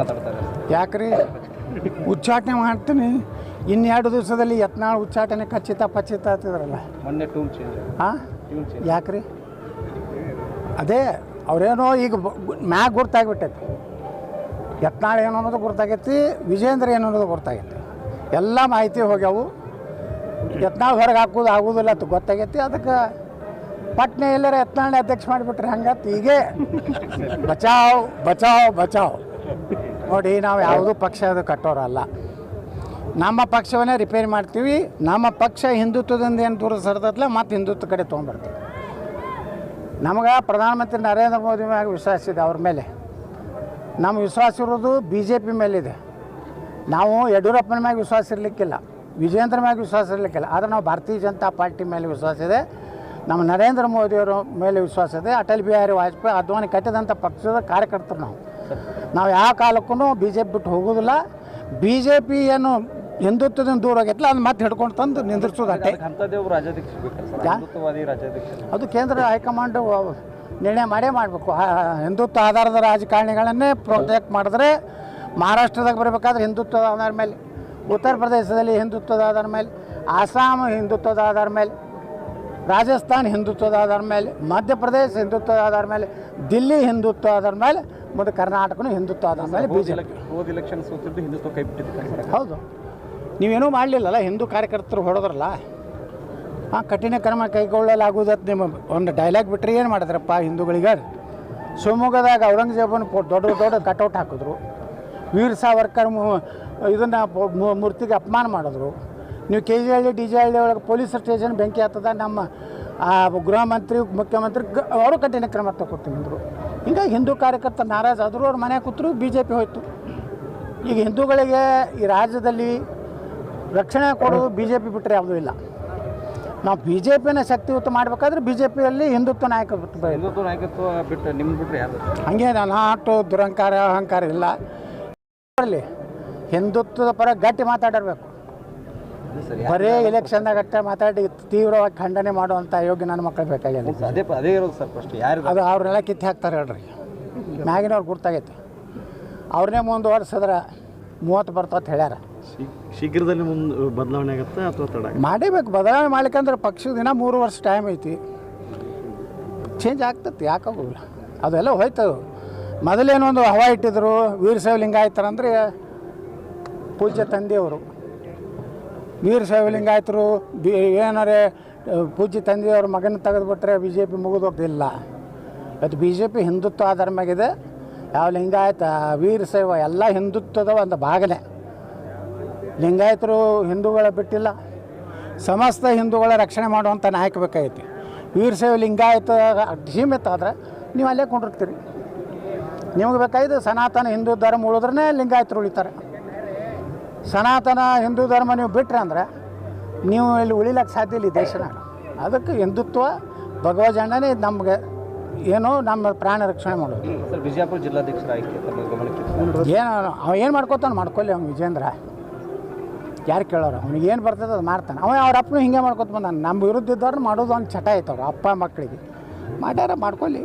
ಮಾತಾಡ್ತಾರೆ. ಯಾಕ್ರಿ? ಉಚ್ಚಾಟನೆ ಮಾಡ್ತೀನಿ. ಇನ್ನೆರಡು ದಿವಸದಲ್ಲಿ ಯತ್ನಾಳ್ ಉಚ್ಚಾಟನೆ ಖಚಿತ ಪಚಿತ ಆಗ್ತಿದ್ರಲ್ಲ ಮೊನ್ನೆ ಟೂನ್ ಚೇಂಜ್ ಹಾಂ? ಯಾಕ್ರಿ? ಅದೇ ಅವರೇನೋ ಈಗ ಮ್ಯಾಗ ಗುರ್ತಾಗ್ಬಿಟ್ಟೈತಿ. ಯತ್ನಾಳ್ ಏನು ಅನ್ನೋದು ಗುರ್ತಾಗೈತಿ ವಿಜೇಂದ್ರ ಏನು ಅನ್ನೋದು ಗುರ್ತಾಗೈತಿ. ಎಲ್ಲ ಮಾಹಿತಿ ಹೋಗ್ಯಾವು. ಯತ್ನಾಳ್ ಹೊರಗೆ ಹಾಕೋದು ಆಗೋದಿಲ್ಲ ಅಂತ ಗೊತ್ತಾಗೈತಿ. ಅದಕ್ಕೆ ಪಟ್ನೆ ಎಲ್ಲರ ಯತ್ನಾಳ್ ಅಧ್ಯಕ್ಷ ಮಾಡಿಬಿಟ್ರೆ ಹಂಗತ್ತೆ ಹೀಗೆ. ಬಚಾವ್ ಬಚಾವ್ ಬಚಾವ್. ನೋಡಿ, ನಾವು ಯಾವುದೂ ಅದು ಕಟ್ಟೋರಲ್ಲ. ನಮ್ಮ ಪಕ್ಷವನ್ನೇ ರಿಪೇರಿ ಮಾಡ್ತೀವಿ, ನಮ್ಮ ಪಕ್ಷ ಹಿಂದುತ್ವದಿಂದ ಏನು ದೂರ ಸರಿದತ್ಲ ಮತ್ತು ಹಿಂದುತ್ವ ಕಡೆ ತೊಗೊಂಬರ್ತೀವಿ ನಮಗೆ ಪ್ರಧಾನಮಂತ್ರಿ ನರೇಂದ್ರ ಮೋದಿ ಮ್ಯಾಗ ವಿಶ್ವಾಸ ಇದೆ ಅವ್ರ ಮೇಲೆ. ನಮ್ಮ ವಿಶ್ವಾಸ ಇರೋದು ಬಿ ಜೆ ಪಿ ಮೇಲಿದೆ. ನಾವು ಯಡಿಯೂರಪ್ಪನ ಮ್ಯಾಗ ವಿಶ್ವಾಸ ಇರಲಿಕ್ಕಿಲ್ಲ ವಿಜೇಂದ್ರ ಮ್ಯಾಗ ವಿಶ್ವಾಸ ಇರಲಿಕ್ಕಿಲ್ಲ, ಆದರೆ ನಾವು ಭಾರತೀಯ ಜನತಾ ಪಾರ್ಟಿ ಮೇಲೆ ವಿಶ್ವಾಸ ಇದೆ. ನಮ್ಮ ನರೇಂದ್ರ ಮೋದಿಯವರ ಮೇಲೆ ವಿಶ್ವಾಸ ಇದೆ. ಅಟಲ್ ಬಿಹಾರಿ ವಾಜಪೇಯಿ, ಅದ್ವಾನಿ ಕಟ್ಟಿದಂಥ ಪಕ್ಷದ ಕಾರ್ಯಕರ್ತರು ನಾವು. ನಾವು ಯಾವ ಕಾಲಕ್ಕೂ ಬಿ ಜೆ ಪಿ ಬಿಟ್ಟು ಹೋಗೋದಿಲ್ಲ. ಬಿ ಜೆ ಪಿ ಏನು ಹಿಂದುತ್ವದಿಂದ ದೂರ ಆಗೈತಲ್ಲ ಅದನ್ನ ಮತ್ತೆ ಹಿಡ್ಕೊಂಡು ತಂದು ನಿಂದಿರ್ಸೋದು ಅಷ್ಟೇ. ಅದು ಕೇಂದ್ರ ಹೈಕಮಾಂಡ್ ನಿರ್ಣಯ ಮಾಡೇ ಮಾಡಬೇಕು. ಹಿಂದುತ್ವ ಆಧಾರದ ರಾಜಕಾರಣಿಗಳನ್ನೇ ಪ್ರೊಟೆಕ್ಟ್ ಮಾಡಿದ್ರೆ ಮಹಾರಾಷ್ಟ್ರದಾಗ ಬರಬೇಕಾದ್ರೆ ಹಿಂದುತ್ವದ ಆಧಾರ ಮೇಲೆ ಉತ್ತರ ಪ್ರದೇಶದಲ್ಲಿ ಹಿಂದುತ್ವದ ಆಧಾರ ಮೇಲೆ ಆಸಾಮ್ ಹಿಂದುತ್ವದ ಆಧಾರ ಮೇಲೆ ರಾಜಸ್ಥಾನ್ ಹಿಂದುತ್ವದ ಆಧಾರ ಮೇಲೆ ಮಧ್ಯಪ್ರದೇಶ ಹಿಂದುತ್ವದ ಆಧಾರ ಮೇಲೆ ದಿಲ್ಲಿ ಹಿಂದುತ್ವ ಆಧಾರ ಮೇಲೆ ಮತ್ತು ಕರ್ನಾಟಕನೂ ಹಿಂದುತ್ವ ಆದ ಮೇಲೆ ಬಿ ಜೆ ಹೋದ ಎಲೆಕ್ಷನ್ ಸೋತಿದ್ದು ಹಿಂದುತ್ವ ಕೈ ಬಿಟ್ಟಿದ್ದು ಹೌದು. ನೀವೇನೂ ಮಾಡಲಿಲ್ಲಲ್ಲ ಹಿಂದೂ ಕಾರ್ಯಕರ್ತರು ಹೊಡೆದ್ರಲ್ಲ ಆ ಕಠಿಣ ಕ್ರಮ ಕೈಗೊಳ್ಳಲಾಗುವುದತ್ತು ನಿಮ್ಮ ಒಂದು ಡೈಲಾಗ್ ಬಿಟ್ಟರೆ ಏನು ಮಾಡಿದ್ರಪ್ಪ ಹಿಂದೂಗಳಿಗೆ ಶಿವಮೊಗ್ಗದಾಗ ಔರಂಗಜೇಬನ ದೊಡ್ಡ ದೊಡ್ಡ ಕಟೌಟ್ ಹಾಕಿದ್ರು. ವೀರ್ ಸಾವರ್ಕರ್ ಇದನ್ನು ಮೂರ್ತಿಗೆ ಅಪಮಾನ ಮಾಡಿದ್ರು. ನೀವು K G Halli D G Halli ಒಳಗೆ ಪೊಲೀಸ್ ಸ್ಟೇಷನ್ ಬೆಂಕಿ ಹತ್ತದ ನಮ್ಮ ಆ, ಗೃಹ ಮಂತ್ರಿ ಮುಖ್ಯಮಂತ್ರಿ ಗ ಅವರು ಕಠಿಣ ಕ್ರಮ ತಗೋತೀನಿ ಅಂದರು. ಹಿಂಗಾಗಿ ಹಿಂದೂ ಕಾರ್ಯಕರ್ತ ನಾರಾಜ್ ಆದರೂ ಅವ್ರ ಮನೆ ಕೂತರು ಬಿ ಜೆ ಪಿ ಹೋಯಿತು. ಈಗ ಹಿಂದೂಗಳಿಗೆ ಈ ರಾಜ್ಯದಲ್ಲಿ ರಕ್ಷಣೆ ಕೊಡೋದು ಬಿ ಜೆ ಪಿ ಬಿಟ್ಟರೆ ಯಾವುದೂ ಇಲ್ಲ. ನಾವು ಬಿ ಜೆ ಪಿನ ಶಕ್ತಿಯುತ ಮಾಡಬೇಕಾದ್ರೆ ಬಿ ಜೆ ಪಿಯಲ್ಲಿ ಹಿಂದುತ್ವ ನಾಯಕ ಬೇಕು. ಹಿಂದುತ್ವ ನಾಯಕತ್ವ ಬಿಟ್ಟು ನಿಮ್ಮ ಬಿಟ್ಟರೆ ಯಾರು ಹಂಗೆ ನಾಟು ದುರಂಕಾರ ಅಹಂಕಾರ ಇಲ್ಲ. ಬರಲಿ ಹಿಂದುತ್ವದ ಪರ ಗಟ್ಟಿ ಮಾತಾಡಿರ್ಬೇಕು. ಬರೀ ಎಲೆಕ್ಷನ್ದಾಗ ಅಷ್ಟೇ ಮಾತಾಡಿ ತೀವ್ರವಾಗಿ ಖಂಡನೆ ಮಾಡುವಂಥ ಯೋಗ್ಯ ನನ್ನ ಮಕ್ಕಳು ಬೇಕಾಗಿಲ್ಲ ಅದೇ ಅದೇ ಇರೋದು ಸರ್ ಫಸ್ಟ್ ಯಾರು ಅದು ಅವ್ರನ್ನೆಲ್ಲ ಕಿತ್ತು ಹಾಕ್ತಾರೆ ಹೇಳ್ರಿ. ಮ್ಯಾಗಿನವ್ರು ಗುರ್ತಾಗೈತೆ. ಅವ್ರನ್ನೇ ಮುಂದುವರ್ಸಿದ್ರೆ ಮೂವತ್ತು ಅಂತ ಹೇಳ್ಯಾರ. ಶೀಘ್ರದಲ್ಲಿ ಮುಂದೆ ಬದಲಾವಣೆ ಆಗುತ್ತೆ ಅಥವಾ ತಡ ಮಾಡಬೇಕು ಬದಲಾವಣೆ ಮಾಡ್ಲಿಕ್ಕಂದ್ರೆ ಪಕ್ಷದ ದಿನ ಮೂರು ವರ್ಷ ಟೈಮ್ ಐತಿ. ಚೇಂಜ್ ಆಗ್ತೈತಿ ಯಾಕಾಗೋಲ್ಲ ಅದೆಲ್ಲ ಹೋಯ್ತು. ಮೊದಲೇನೊಂದು ಹವಾ ಇಟ್ಟಿದ್ರು ವೀರಶೈವ ಲಿಂಗಾಯತರಂದ್ರೆ ಪೂಜೆ ತಂದೆಯವರು. ವೀರಶೈವ ಲಿಂಗಾಯತರು ಬಿ, ಏನಾರೇ ಪೂಜೆ ತಂದೆಯವ್ರ ಮಗನ ತೆಗೆದುಬಿಟ್ರೆ ಬಿ ಜೆ ಪಿ ಮುಗಿದೋಗ್ತಿಲ್ಲ ಇವತ್ತು ಬಿ ಜೆ ಪಿ ಹಿಂದುತ್ವ ಧರ್ಮಗಿದೆ. ಯಾವ ಲಿಂಗಾಯತ ವೀರಶೈವ ಎಲ್ಲ ಹಿಂದುತ್ವದ ಒಂದು ಭಾಗನೇ. ಲಿಂಗಾಯತರು ಹಿಂದೂಗಳ ಬಿಟ್ಟಿಲ್ಲ. ಸಮಸ್ತ ಹಿಂದೂಗಳ ರಕ್ಷಣೆ ಮಾಡುವಂಥ ನಾಯಕ ಬೇಕಾಗೈತಿ. ವೀರಶೈವ ಲಿಂಗಾಯತ ಸೀಮಿತ ಆದರೆ ನೀವು ಅಲ್ಲೇ ಕೊಂಡಿರ್ತೀರಿ. ನಿಮಗೆ ಬೇಕಾಗಿದ್ದು ಸನಾತನ ಹಿಂದೂ ಧರ್ಮ ಉಳಿದ್ರೆ ಲಿಂಗಾಯತರು ಉಳಿತಾರೆ. ಸನಾತನ ಹಿಂದೂ ಧರ್ಮ ನೀವು ಬಿಟ್ರೆ ಅಂದ್ರೆ ನೀವು ಇಲ್ಲಿ ಉಳಿಲಕ್ಕೆ ಸಾಧ್ಯ ಇಲ್ಲ ಈ ದೇಶನ ಅದಕ್ಕೆ ಹಿಂದುತ್ವ ಭಗವಜಣ್ಣನೇ ನಮಗೆ ಏನೋ ನಮ್ಮ ಪ್ರಾಣ ರಕ್ಷಣೆ ಮಾಡೋದು. ಸರ್ ಬಿಜಾಪುರ ಜಿಲ್ಲಾಧ್ಯಕ್ಷರಾಗಿ ಏನು ಅವ ಏನು ಮಾಡ್ಕೋತಾನೆ ಮಾಡ್ಕೊಳ್ಳಿ ಅವ್ನು ವಿಜೇಂದ್ರ. ಯಾರು ಕೇಳೋರು? ಅವ್ನಿಗೆ ಏನು ಬರ್ತದೆ ಅದು ಮಾಡ್ತಾನೆ. ಅವ ಅವ್ರ ಅಪ್ಪನು ಹಿಂಗೆ ಮಾಡ್ಕೊತ ಬಂದಾನೆ. ನಮ್ಮ ವಿರುದ್ಧ ಇದ್ದವ್ರು ಮಾಡೋದು ಒಂದು ಚಟ ಆಯ್ತವ್ರು ಅವ್ರು ಅಪ್ಪ ಮಕ್ಕಳಿಗೆ. ಮಾಡ್ಯಾರ ಮಾಡ್ಕೊಳ್ಳಿ